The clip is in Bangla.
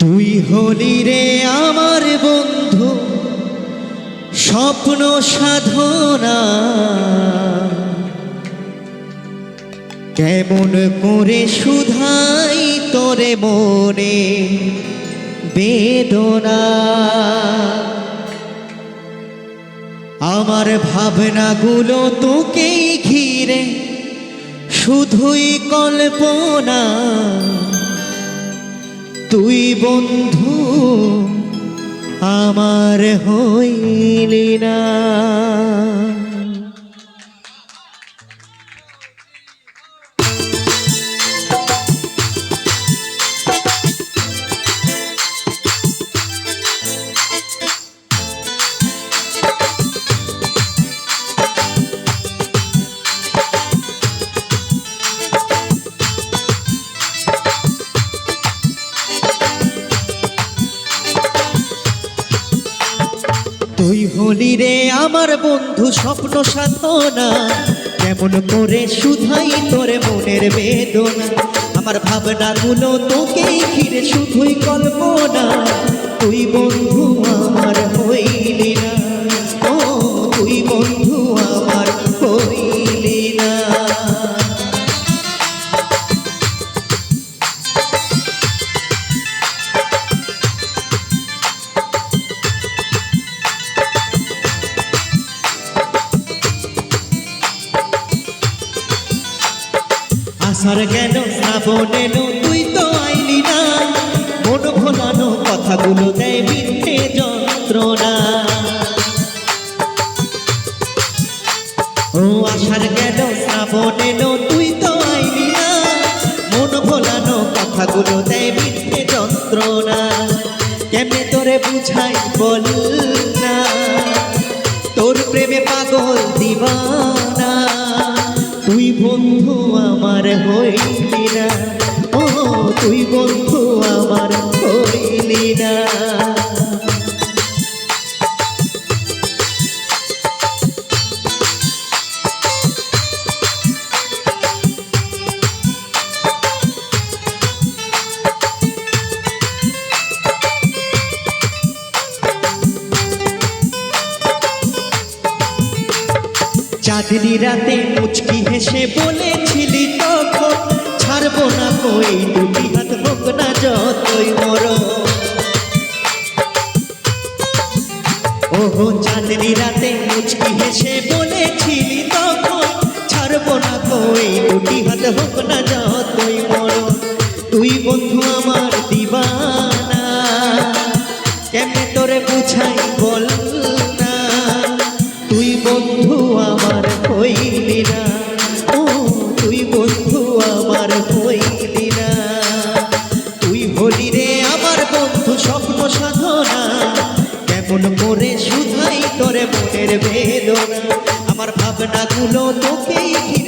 তুই হলি রে আমার বন্ধু, স্বপ্ন সাধনা। কেমন করে শুধাই তোরে মনে বেদনা। আমার ভাবনাগুলো তোকেই ঘিরে, শুধুই কল্পনা। তুই বন্ধু আমার হইলি না। তুই হলি রে আমার বন্ধু স্বপ্ন সাধনা। কেমন করে শুধাই তোর মনের বেদনা। আমার ভাবনাগুলো তোকেই ঘিরে শুধুই কল্পনা। তুই বন্ধু আমার হইলি আসার কেন শ্রাবণ এলো? তুই তো আইলি না। মন ভোলানো কথাগুলো দেয় যন্ত্রণা। ও আসার কেন শ্রাবণ এলো? তুই তো আইলি না। মন ভোলানো কথাগুলো দেয় যন্ত্রণা। কেমনে তোরে বুঝাই বল না? তোর প্রেমে পাগল দিবানা তুই বন্ধু আমার হইলি না। ও তুই বন্ধু আমার হইলি না। চাঁদনি রাতে মুচকি হেসে বলেছিলি তখন, ছাড়বো না কই দুটি হাত, হোক না যতই মর ওহো, চাঁদনি রাতে মুচকি হেসে বলেছিলি তখন, ছাড়বো না কই দুটি হাত, হোক না যতই মর তুই বন্ধু আমার দিবানা, কেমনে তোরে বুঝাই বল না তুই বন্ধু আমার হইলি না। ও, তুই বন্ধু আমার হইলি না। তুই হলি রে আমার বন্ধু স্বপ্ন সাধনা। কেমন করে শুধাই তোরে মনের বেদনা। আমার ভাবনাগুলো তোকেই